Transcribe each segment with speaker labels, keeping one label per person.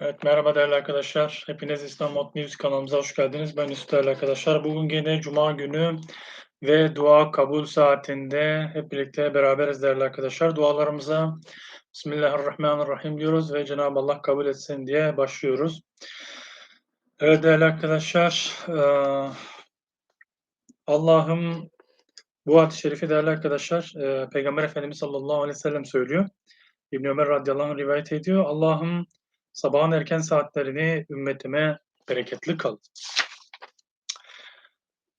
Speaker 1: Evet, merhaba değerli arkadaşlar. Hepiniz İslam Mod News kanalımıza hoş geldiniz. Ben Yusuf değerli arkadaşlar. Bugün yine Cuma günü ve dua kabul saatinde hep birlikte beraberiz değerli arkadaşlar. Dualarımıza Bismillahirrahmanirrahim diyoruz ve Cenab-ı Allah kabul etsin diye başlıyoruz. Evet değerli arkadaşlar, Allah'ım bu hadis-i şerifi değerli arkadaşlar, Peygamber Efendimiz sallallahu aleyhi ve sellem söylüyor. İbn Ömer radıyallahu anh rivayet ediyor. Allah'ım sabahın erken saatlerini ümmetime bereketli kıl.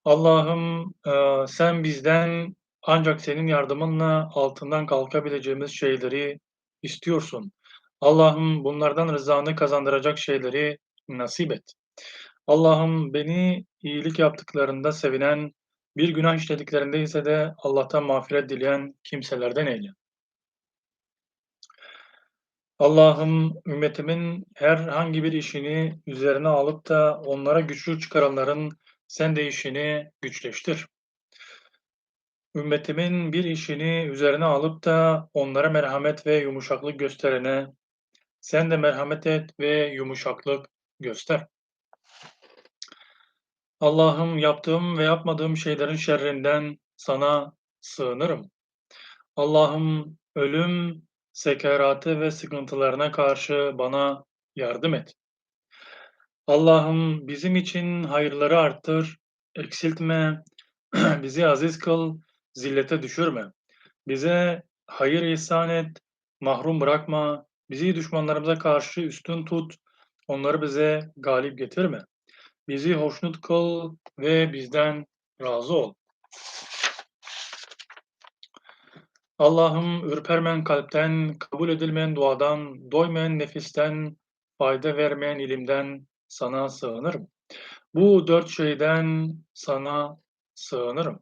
Speaker 1: Allah'ım e, sen bizden ancak senin yardımınla altından kalkabileceğimiz şeyleri istiyorsun. Allah'ım bunlardan rızanı kazandıracak şeyleri nasip et. Allah'ım beni iyilik yaptıklarında sevinen, bir günah işlediklerinde ise de Allah'tan mağfiret dileyen kimselerden eyle. Allah'ım ümmetimin herhangi bir işini üzerine alıp da onlara güçlü çıkaranların sen de işini güçleştir. Ümmetimin bir işini üzerine alıp da onlara merhamet ve yumuşaklık gösterene sen de merhamet et ve yumuşaklık göster. Allah'ım yaptığım ve yapmadığım şeylerin şerrinden sana sığınırım. Allah'ım ölüm sekeratı ve sıkıntılarına karşı bana yardım et. Allah'ım bizim için hayırları arttır, eksiltme, bizi aziz kıl, zillete düşürme. Bize hayır ihsan et, mahrum bırakma, bizi düşmanlarımıza karşı üstün tut, onları bize galip getirme. Bizi hoşnut kıl ve bizden razı ol. Allah'ım ürpermen kalpten, kabul edilmeyen duadan, doymayan nefisten, fayda vermeyen ilimden sana sığınırım. Bu dört şeyden sana sığınırım.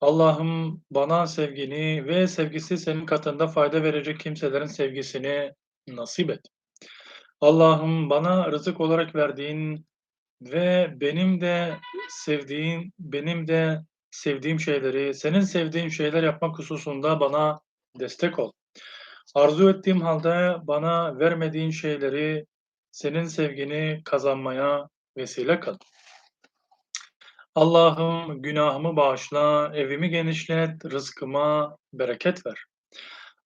Speaker 1: Allah'ım bana sevgini ve sevgisi senin katında fayda verecek kimselerin sevgisini nasip et. Allah'ım bana rızık olarak verdiğin ve benim de sevdiğin, benim de sevdiğim şeyleri, senin sevdiğin şeyler yapmak hususunda bana destek ol. Arzu ettiğim halde bana vermediğin şeyleri senin sevgini kazanmaya vesile kıl. Allah'ım günahımı bağışla, evimi genişlet, rızkıma bereket ver.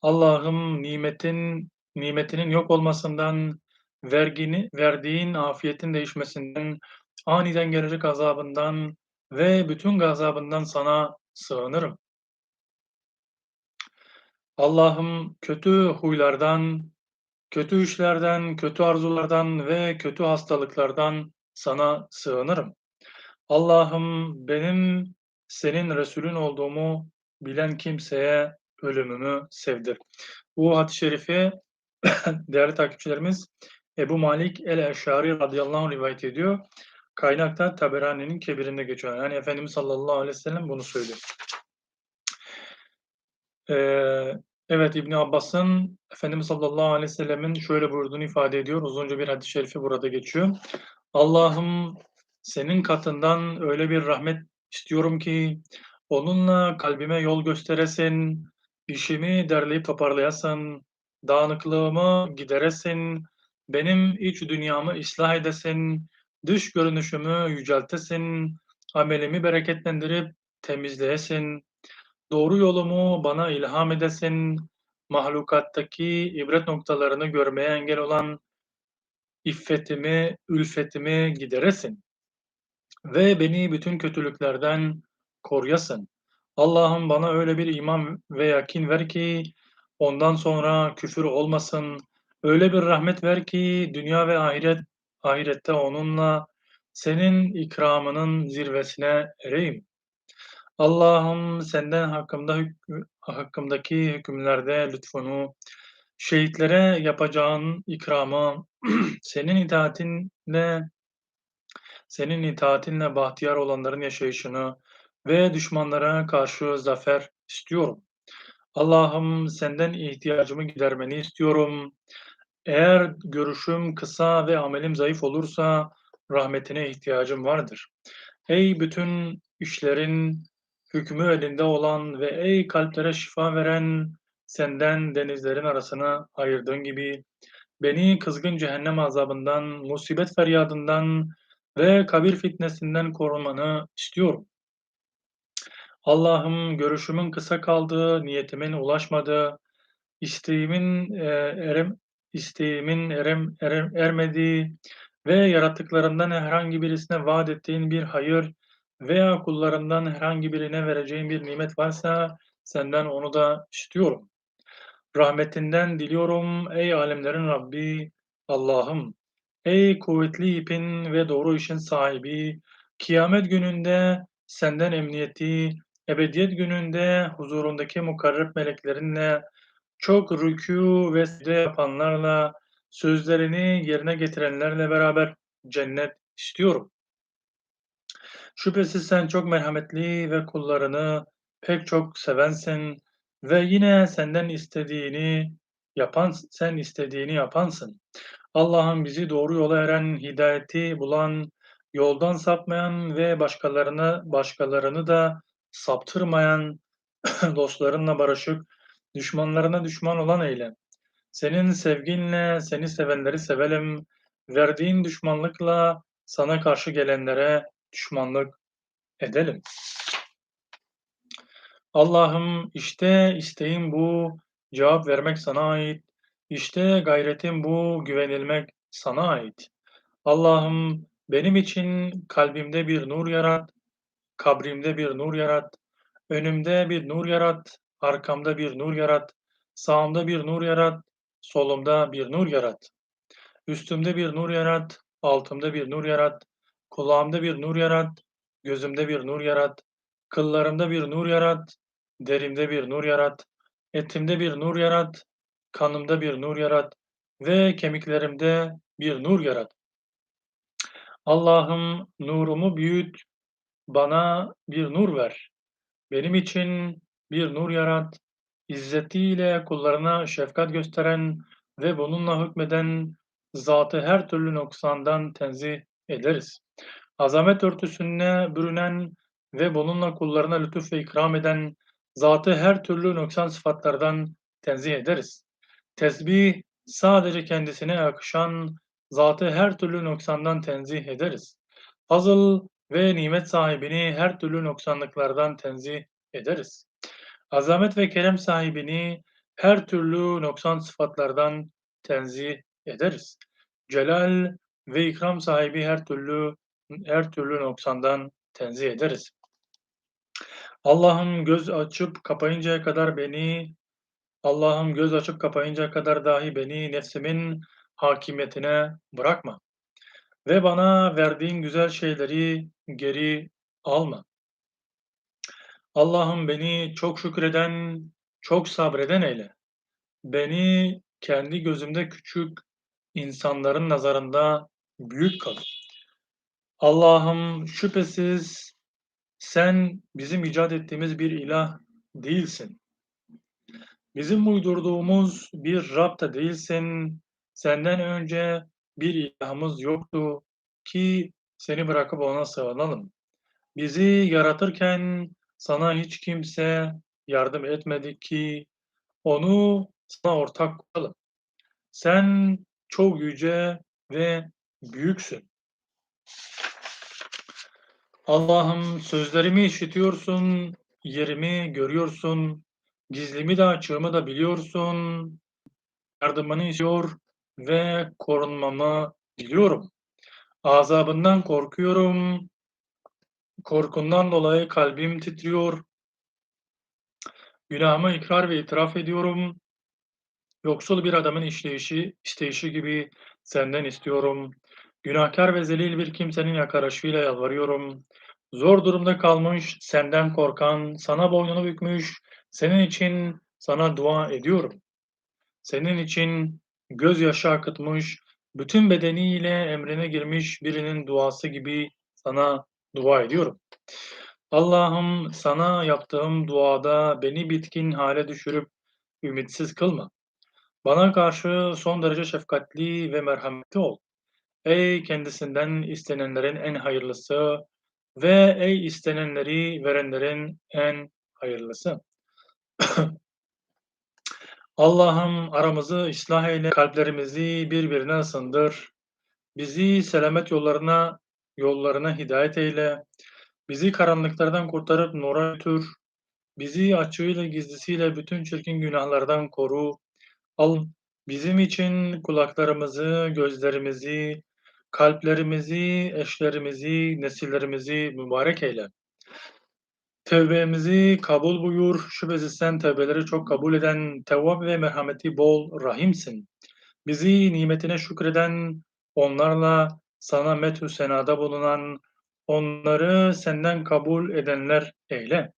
Speaker 1: Allah'ım nimetin nimetinin yok olmasından, vergini verdiğin afiyetin değişmesinden, aniden gelecek azabından ve bütün gazabından sana sığınırım. Allah'ım kötü huylardan, kötü işlerden, kötü arzulardan ve kötü hastalıklardan sana sığınırım. Allah'ım benim senin Resulün olduğumu bilen kimseye ölümümü sevdir. Bu hadis-i şerifi değerli takipçilerimiz Ebu Malik el-Eşari radıyallahu anh rivayet ediyor. Kaynakta Taberani'nin kebirinde geçiyor. Yani Efendimiz sallallahu aleyhi ve sellem bunu söylüyor. Ee, evet İbni Abbas'ın Efendimiz sallallahu aleyhi ve sellemin şöyle buyurduğunu ifade ediyor. Uzunca bir hadis-i şerifi burada geçiyor. Allah'ım senin katından öyle bir rahmet istiyorum ki onunla kalbime yol gösteresin, işimi derleyip toparlayasın, dağınıklığımı gideresin, benim iç dünyamı ıslah edesin, dış görünüşümü yüceltesin, amelimi bereketlendirip temizleyesin, doğru yolumu bana ilham edesin, mahlukattaki ibret noktalarını görmeye engel olan iffetimi, ülfetimi gideresin ve beni bütün kötülüklerden koruyasın. Allah'ım bana öyle bir iman ve yakin ver ki ondan sonra küfür olmasın. Öyle bir rahmet ver ki dünya ve ahiret ahirette onunla senin ikramının zirvesine ereyim. Allah'ım senden hakkımda hakkımdaki hükümlerde lütfunu, şehitlere yapacağın ikramı, senin itaatinle senin itaatinle bahtiyar olanların yaşayışını ve düşmanlara karşı zafer istiyorum. Allah'ım senden ihtiyacımı gidermeni istiyorum. Eğer görüşüm kısa ve amelim zayıf olursa rahmetine ihtiyacım vardır. Ey bütün işlerin hükmü elinde olan ve ey kalplere şifa veren senden denizlerin arasına ayırdığın gibi beni kızgın cehennem azabından, musibet feryadından ve kabir fitnesinden korumanı istiyorum. Allah'ım görüşümün kısa kaldığı, niyetimin ulaşmadığı, isteğimin e, erem isteğimin erem, erem ermediği ve yarattıklarından herhangi birisine vaat ettiğin bir hayır veya kullarından herhangi birine vereceğin bir nimet varsa senden onu da istiyorum. Rahmetinden diliyorum ey alemlerin Rabbi Allah'ım. Ey kuvvetli ipin ve doğru işin sahibi, kıyamet gününde senden emniyeti, ebediyet gününde huzurundaki mukarreb meleklerinle, çok rükû ve secde yapanlarla, sözlerini yerine getirenlerle beraber cennet istiyorum. Şüphesiz sen çok merhametli ve kullarını pek çok sevensin ve yine senden istediğini yapan, sen istediğini yapansın. Allah'ım bizi doğru yola eren, hidayeti bulan, yoldan sapmayan ve başkalarını başkalarını da saptırmayan dostlarınla barışık, düşmanlarına düşman olan eyle. Senin sevginle seni sevenleri sevelim, verdiğin düşmanlıkla sana karşı gelenlere düşmanlık edelim. Allah'ım işte isteğim bu, cevap vermek sana ait. İşte gayretim bu, güvenilmek sana ait. Allah'ım benim için kalbimde bir nur yarat, kabrimde bir nur yarat, önümde bir nur yarat, arkamda bir nur yarat, sağımda bir nur yarat, solumda bir nur yarat. Üstümde bir nur yarat, altımda bir nur yarat, kulağımda bir nur yarat, gözümde bir nur yarat, kıllarımda bir nur yarat, derimde bir nur yarat, etimde bir nur yarat, kanımda bir nur yarat ve kemiklerimde bir nur yarat. Allah'ım nurumu büyüt, bana bir nur ver. Benim için bir nur yarat, izzetiyle kullarına şefkat gösteren ve bununla hükmeden zatı her türlü noksandan tenzih ederiz. Azamet örtüsüne bürünen ve bununla kullarına lütuf ve ikram eden zatı her türlü noksan sıfatlardan tenzih ederiz. Tesbih sadece kendisine yakışan zatı her türlü noksandan tenzih ederiz. Fazıl ve nimet sahibini her türlü noksanlıklardan tenzih ederiz. Azamet ve kerem sahibini her türlü noksan sıfatlardan tenzih ederiz. Celal ve ikram sahibi her türlü her türlü noksandan tenzih ederiz. Allah'ım göz açıp kapayıncaya kadar beni Allah'ım göz açıp kapayıncaya kadar dahi beni nefsimin hakimiyetine bırakma. Ve bana verdiğin güzel şeyleri geri alma. Allah'ım beni çok şükreden, çok sabreden eyle. Beni kendi gözümde küçük, insanların nazarında büyük kıl. Allah'ım şüphesiz sen bizim icat ettiğimiz bir ilah değilsin. Bizim uydurduğumuz bir Rab da değilsin. Senden önce bir ilahımız yoktu ki seni bırakıp ona sığınalım. Bizi yaratırken sana hiç kimse yardım etmedi ki onu sana ortak koyalım. Sen çok yüce ve büyüksün. Allah'ım sözlerimi işitiyorsun, yerimi görüyorsun, gizlimi de açığımı da biliyorsun. Yardımını istiyor ve korunmamı diliyorum. Azabından korkuyorum. Korkundan dolayı kalbim titriyor. Günahımı ikrar ve itiraf ediyorum. Yoksul bir adamın işleyişi, isteyişi gibi senden istiyorum. Günahkar ve zelil bir kimsenin yakarışıyla yalvarıyorum. Zor durumda kalmış, senden korkan, sana boynunu bükmüş, senin için sana dua ediyorum. Senin için gözyaşı akıtmış, bütün bedeniyle emrine girmiş birinin duası gibi sana dua ediyorum. Allah'ım sana yaptığım duada beni bitkin hale düşürüp ümitsiz kılma. Bana karşı son derece şefkatli ve merhametli ol. Ey kendisinden istenenlerin en hayırlısı ve ey istenenleri verenlerin en hayırlısı. Allah'ım aramızı ıslah eyle, kalplerimizi birbirine ısındır. Bizi selamet yollarına yollarına hidayet eyle. Bizi karanlıklardan kurtarıp nura götür. Bizi açığıyla gizlisiyle bütün çirkin günahlardan koru. Al bizim için kulaklarımızı, gözlerimizi, kalplerimizi, eşlerimizi, nesillerimizi mübarek eyle. Tevbemizi kabul buyur. Şüphesiz sen tevbeleri çok kabul eden, tevvab ve merhameti bol, rahimsin. Bizi nimetine şükreden, onlarla sana methü senada bulunan, onları senden kabul edenler eyle.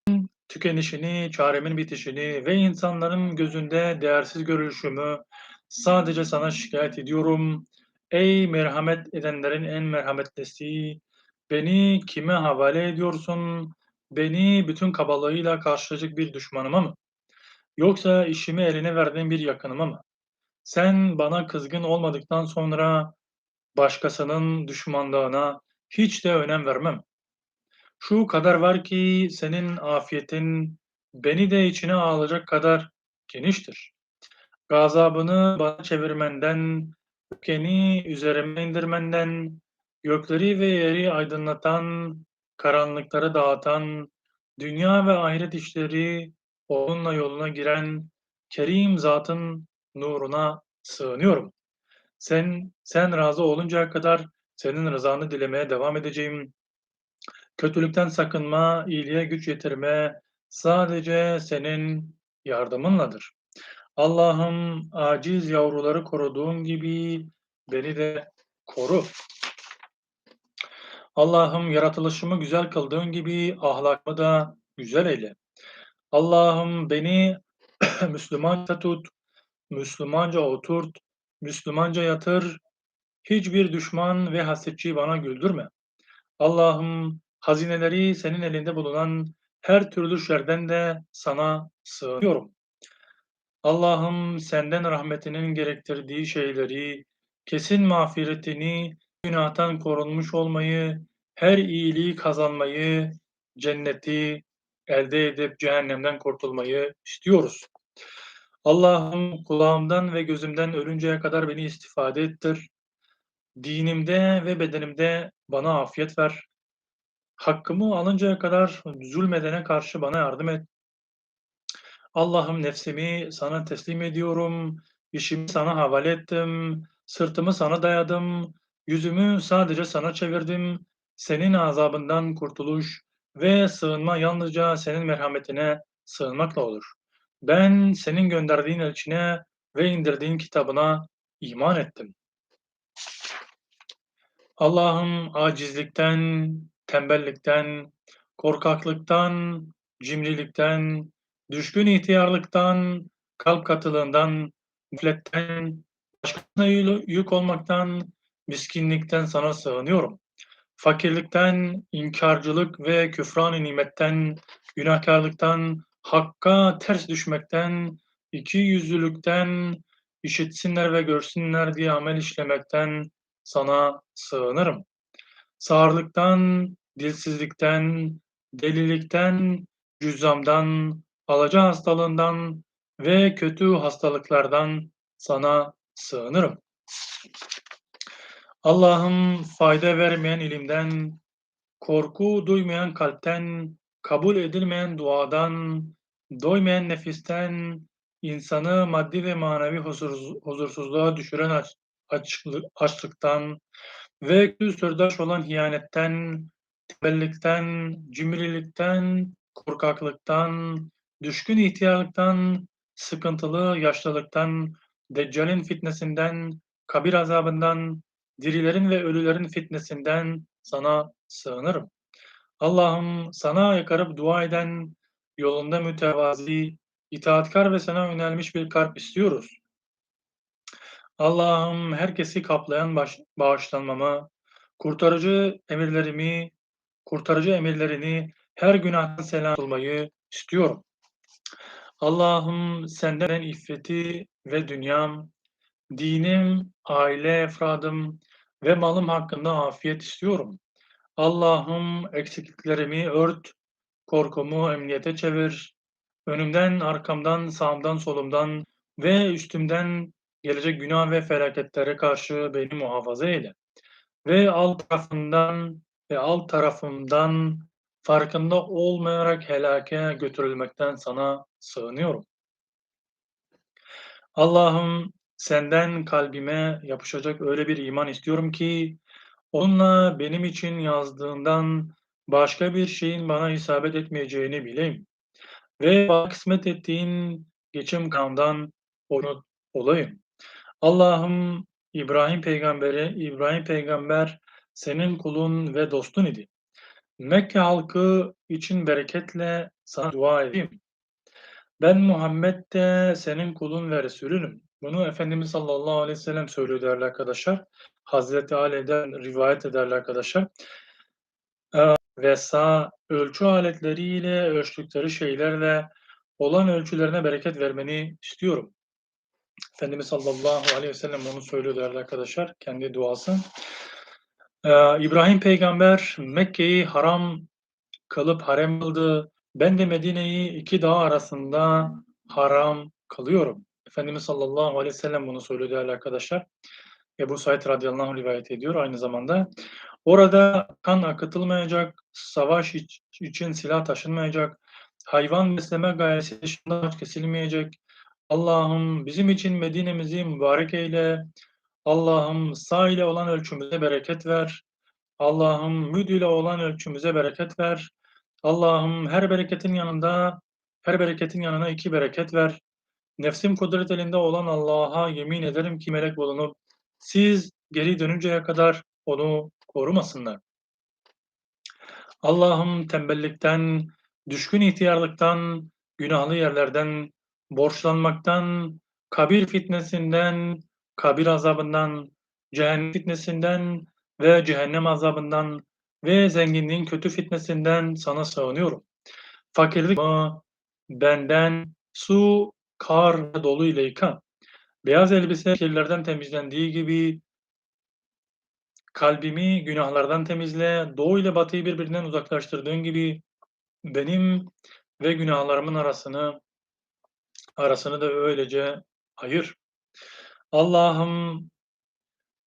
Speaker 1: Tükenişini, çaremin bitişini ve insanların gözünde değersiz görülüşümü sadece sana şikayet ediyorum. Ey merhamet edenlerin en merhametlisi, beni kime havale ediyorsun? Beni bütün kabalığıyla karşılayacak bir düşmanıma mı? Yoksa işimi eline verdiğin bir yakınıma mı? Sen bana kızgın olmadıktan sonra başkasının düşmanlığına hiç de önem vermem. Şu kadar var ki senin afiyetin beni de içine alacak kadar geniştir. Gazabını bana çevirmenden, öfkeni üzerime indirmenden, gökleri ve yeri aydınlatan, karanlıkları dağıtan, dünya ve ahiret işleri onunla yoluna giren kerim zatın nuruna sığınıyorum. Sen sen razı oluncaya kadar senin rızanı dilemeye devam edeceğim. Kötülükten sakınma, iyiliğe güç yetirme sadece senin yardımınladır. Allah'ım aciz yavruları koruduğun gibi beni de koru. Allah'ım yaratılışımı güzel kıldığın gibi ahlakımı da güzel eyle. Allah'ım beni Müslümanca tut, Müslümanca oturt, Müslümanca yatır. Hiçbir düşman ve hasetçiyi bana güldürme. Allah'ım hazineleri senin elinde bulunan her türlü şerden de sana sığınıyorum. Allah'ım senden rahmetinin gerektirdiği şeyleri, kesin mağfiretini, günahtan korunmuş olmayı, her iyiliği kazanmayı, cenneti elde edip cehennemden kurtulmayı istiyoruz. Allah'ım kulağımdan ve gözümden ölünceye kadar beni istifade ettir. Dinimde ve bedenimde bana afiyet ver. Hakkımı alıncaya kadar zulmedene karşı bana yardım et. Allah'ım nefsimi sana teslim ediyorum. İşimi sana havale ettim. Sırtımı sana dayadım. Yüzümü sadece sana çevirdim. Senin azabından kurtuluş ve sığınma yalnızca senin merhametine sığınmakla olur. Ben senin gönderdiğin elçine ve indirdiğin kitabına iman ettim. Allah'ım acizlikten, tembellikten, korkaklıktan, cimrilikten, düşkün ihtiyarlıktan, kalp katılığından, müfletten, başkasına yük olmaktan, miskinlikten sana sığınıyorum. Fakirlikten, inkarcılık ve küfran nimetten, günahkarlıktan, hakka ters düşmekten, iki yüzlülükten, işitsinler ve görsünler diye amel işlemekten sana sığınırım. Sağırlıktan, dilsizlikten, delilikten, cüzzamdan, alaca hastalığından ve kötü hastalıklardan sana sığınırım. Allah'ım fayda vermeyen ilimden, korku duymayan kalpten, kabul edilmeyen duadan, doymayan nefisten, insanı maddi ve manevi huzursuz, huzursuzluğa düşüren aç, açlık, açlıktan ve sırdaş olan hiyanetten, tembellikten, cimrilikten, korkaklıktan, düşkün ihtiyarlıktan, sıkıntılı yaşlılıktan, Deccal'in fitnesinden, kabir azabından, dirilerin ve ölülerin fitnesinden sana sığınırım. Allah'ım sana yakarıp dua eden, yolunda mütevazi, itaatkar ve sana yönelmiş bir kalp istiyoruz. Allah'ım herkesi kaplayan baş, bağışlanmamı, kurtarıcı emirlerimi, kurtarıcı emirlerini her günahtan selam olmayı istiyorum. Allah'ım senden iffeti ve dünyam, dinim, aile efradım ve malım hakkında afiyet istiyorum. Allah'ım eksikliklerimi ört, korkumu emniyete çevir. Önümden, arkamdan, sağımdan, solumdan ve üstümden gelecek günah ve felaketlere karşı beni muhafaza eyle. Ve alt tarafından ve alt tarafımdan farkında olmayarak helake götürülmekten sana sığınıyorum. Allah'ım senden kalbime yapışacak öyle bir iman istiyorum ki onunla benim için yazdığından başka bir şeyin bana isabet etmeyeceğini bileyim. Ve bana kısmet ettiğin geçim kandan onu olayım. Allah'ım İbrahim peygamberi, İbrahim peygamber senin kulun ve dostun idi. Mekke halkı için bereketle sana dua edeyim. Ben Muhammed de senin kulun ve Resulünüm. Bunu Efendimiz sallallahu aleyhi ve sellem söylüyor değerli arkadaşlar. Hazreti Ali'den rivayet ederler arkadaşlar. Ee, ve sağ ölçü aletleriyle ölçtükleri şeylerle olan ölçülerine bereket vermeni istiyorum. Efendimiz sallallahu aleyhi ve sellem onu söylüyor değerli arkadaşlar. Kendi duası. Ee, İbrahim peygamber Mekke'yi haram kılıp harem kıldı. Ben de Medine'yi iki dağ arasında haram kılıyorum. Efendimiz sallallahu aleyhi ve sellem bunu söylüyor değerli arkadaşlar. Ebu Said radıyallahu anh rivayet ediyor aynı zamanda. Orada kan akıtılmayacak, savaş için silah taşınmayacak, hayvan besleme gayesi dışında kesilmeyecek. Allah'ım bizim için Medine'mizi mübarek eyle. Allah'ım sağ ile olan ölçümüze bereket ver. Allah'ım müd ile olan ölçümüze bereket ver. Allah'ım her bereketin yanında, her bereketin yanına iki bereket ver. Nefsim kudret elinde olan Allah'a yemin ederim ki melek bulunup siz geri dönünceye kadar onu korumasınlar. Allah'ım tembellikten, düşkün ihtiyarlıktan, günahlı yerlerden, borçlanmaktan, kabir fitnesinden, kabir azabından, cehennem fitnesinden ve cehennem azabından ve zenginliğin kötü fitnesinden sana sığınıyorum. Fakirlik benden su, kar dolu ile yıka. Beyaz elbise kirlerden temizlendiği gibi kalbimi günahlardan temizle. Doğu ile batıyı birbirinden uzaklaştırdığın gibi benim ve günahlarımın arasını arasını da öylece ayır. Allah'ım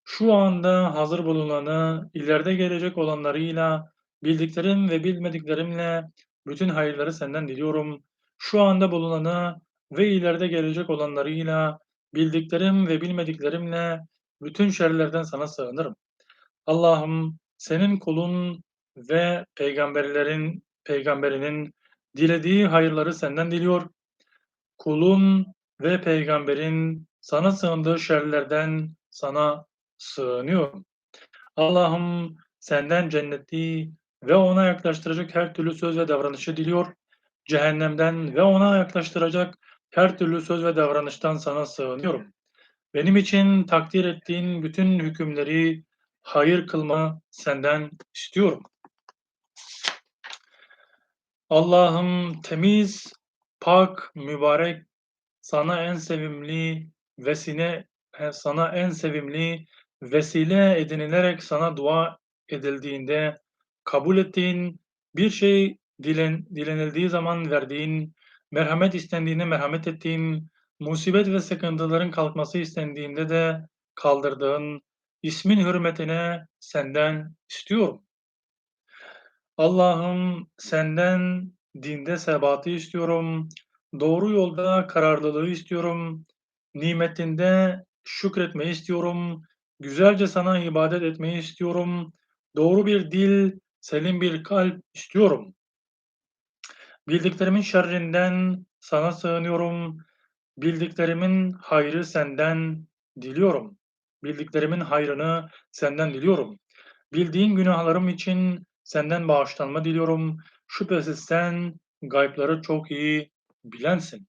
Speaker 1: şu anda hazır bulunanı, ileride gelecek olanlarıyla, bildiklerim ve bilmediklerimle bütün hayırları senden diliyorum. Şu anda bulunanı ve ileride gelecek olanlarıyla, bildiklerim ve bilmediklerimle bütün şerlerden sana sığınırım. Allah'ım senin kulun ve peygamberlerin peygamberinin dilediği hayırları senden diliyor. Kulun ve peygamberin sana sığındığı şerlerden sana sığınıyorum. Allah'ım senden cenneti ve ona yaklaştıracak her türlü söz ve davranışı diliyor. Cehennemden ve ona yaklaştıracak her türlü söz ve davranıştan sana sığınıyorum. Benim için takdir ettiğin bütün hükümleri hayır kılma senden istiyorum. Allah'ım temiz, pak, mübarek, sana en sevimli vesile, sana en sevimli vesile edinilerek sana dua edildiğinde kabul ettiğin bir şey dilen, dilenildiği zaman verdiğin, merhamet istendiğinde merhamet ettiğin, musibet ve sıkıntıların kalkması istendiğinde de kaldırdığın, ismin hürmetine senden istiyorum. Allah'ım senden dinde sebatı istiyorum. Doğru yolda kararlılığı istiyorum. Nimetinde şükretmeyi istiyorum. Güzelce sana ibadet etmeyi istiyorum. Doğru bir dil, selim bir kalp istiyorum. Bildiklerimin şerrinden sana sığınıyorum. Bildiklerimin hayrı senden diliyorum. Bildiklerimin hayrını senden diliyorum. Bildiğin günahlarım için senden bağışlanma diliyorum. Şüphesiz sen gaypları çok iyi bilensin.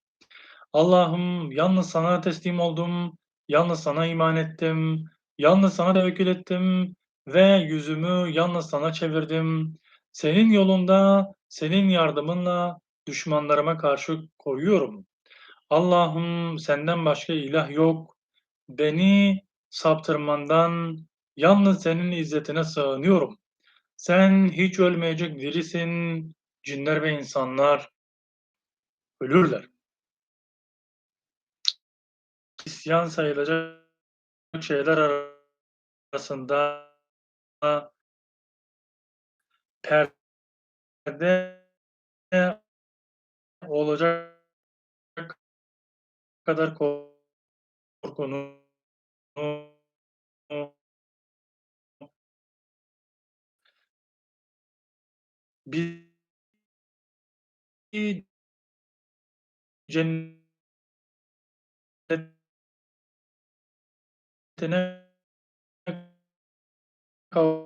Speaker 1: Allah'ım yalnız sana teslim oldum, yalnız sana iman ettim, yalnız sana tevekkül ettim ve yüzümü yalnız sana çevirdim. Senin yolunda, senin yardımınla düşmanlarıma karşı koruyorum. Allah'ım senden başka ilah yok. Beni saptırmandan yalnız senin izzetine sığınıyorum. Sen hiç ölmeyecek dirisin. Cinler ve insanlar ölürler. İsyan sayılacak şeyler arasında perde olacak kadar korkunun bir cennetine kavuşturacak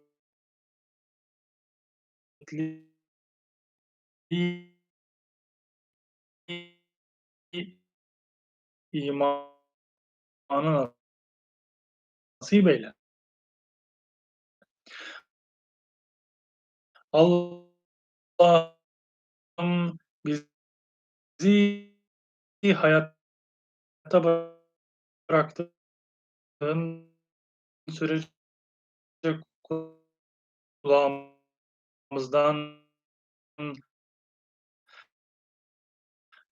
Speaker 1: kuvvetli imanı nasip eyle. Allah'ım bizi hayatta bıraktığın sürece kulağımızdan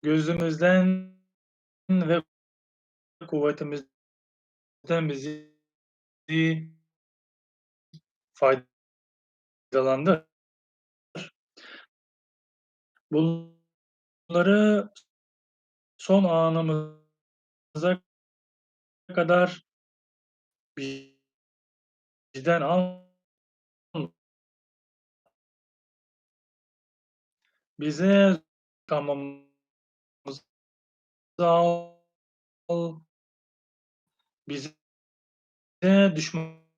Speaker 1: gözümüzden ve kuvvetimizden bizi faydalandır. Bunları son anımıza kadar bizden alma. Bize intikamımızı al. Bize düşman